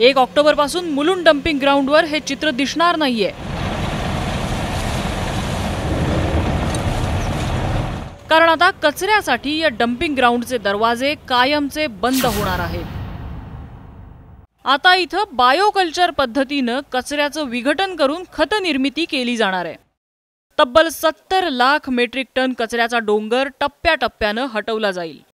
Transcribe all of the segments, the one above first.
एक ऑक्टोबरपासून मुलुंड डम्पिंग ग्राउंडवर हे चित्र दिसणार नाहीये. कारण आता कचऱ्यासाठी या डम्पिंग ग्राउंडचे दरवाजे कायमचे बंद होणार आहेत. आता इथं बायोकल्चर पद्धतीनं कचऱ्याचं विघटन करून खत निर्मिती केली जाणार आहे. तब्बल सत्तर लाख मेट्रिक टन कचऱ्याचा डोंगर टप्प्याटप्प्यानं हटवला जाईल.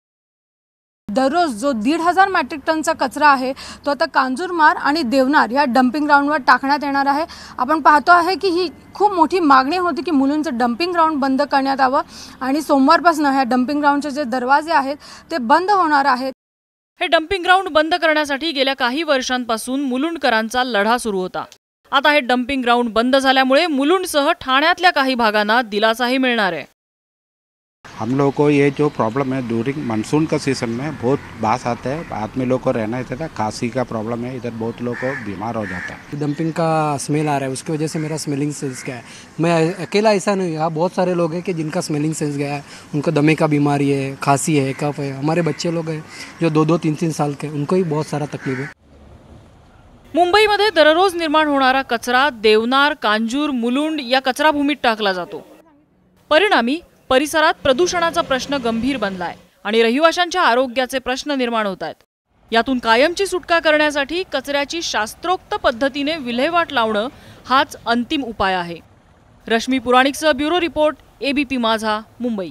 दररोज जो दीड हजार मॅट्रिक टनचा कचरा आहे तो आता कांजूरमार आणि देवनार या डम्पिंग ग्राउंडवर टाकण्यात येणार आहे. आपण पाहतो आहे की ही खूप मोठी मागणी होती की मुलुंडचं डम्पिंग ग्राउंड बंद करण्यात यावं आणि सोमवारपासून ह्या डम्पिंग ग्राउंडचे जे दरवाजे आहेत ते बंद होणार आहेत. हे डम्पिंग ग्राउंड बंद करण्यासाठी गेल्या काही वर्षांपासून मुलुंडकरांचा लढा सुरू होता. आता हे डम्पिंग ग्राउंड बंद झाल्यामुळे मुलुंडसह ठाण्यातल्या काही भागांना दिलासाही मिळणार आहे. हम लोग को ये जो प्रॉब्लम है ड्यूरिंग मानसून का सीज़न में बहुत बास आता है आदमी लोग को रहना इधर खांसी का प्रॉब्लम है इधर बहुत लोग को बीमार हो जाता है। डंपिंग का स्मेल आ रहा है उसकी वजह से मेरा स्मेलिंग सेंस गया है। मैं अकेला ऐसा नहीं हूँ यहाँ बहुत सारे लोग हैं कि जिनका स्मेलिंग सेंस गया है उनको दमे का बीमारी है खांसी है कफ है। हमारे बच्चे लोग हैं जो दो दो तीन तीन साल के उनको ही बहुत सारा तकलीफ़ है। मुंबई मुंबईमध्ये दररोज निर्माण होणारा कचरा देवनार कांजूर मुलुंड या कचराभूमीत टाकला जातो. परिणामी परिसरात प्रदूषणाचा प्रश्न गंभीर बनलाय आणि रहिवाशांच्या आरोग्याचे प्रश्न निर्माण होत आहेत. यातून कायमची सुटका करण्यासाठी कचऱ्याची शास्त्रोक्त पद्धतीने विल्हेवाट लावणं हाच अंतिम उपाय आहे. Rashmi पुराणिकसह bureau report ABP Majha Mumbai.